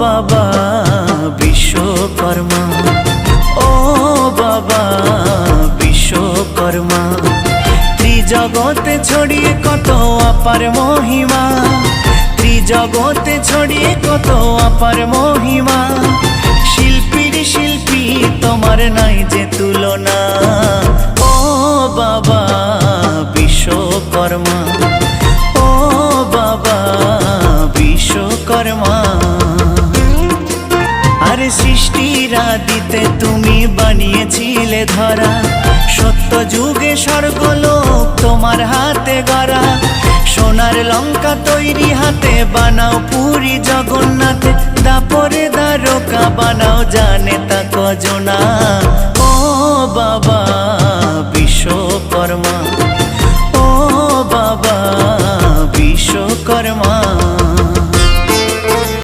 বাবা বিশ্বকর্মা। ও বাবা বিশ্বকর্মা, ত্রিজগতে ছড়িয়ে কত অপার মহিমা। ত্রিজগতে ছড়িয়ে কত অপার মহিমা। শিল্পীর শিল্পী, তোমার নাই যে তুলনা। ও বাবা বিশ্বকর্মা সৃষ্টির আদিতে তুমি বানিয়েছিলে ধরা। সত্য যুগে স্বর্গলোক তোমার হাতে গড়া। সোনার লঙ্কা তৈরি হাতে বানাও পুরী জগন্নাথ। দাপরে দ্বারকা বানাও জানে তা কজনা। ও বাবা বিশ্বকর্মা, ও বাবা বিশ্বকর্মা।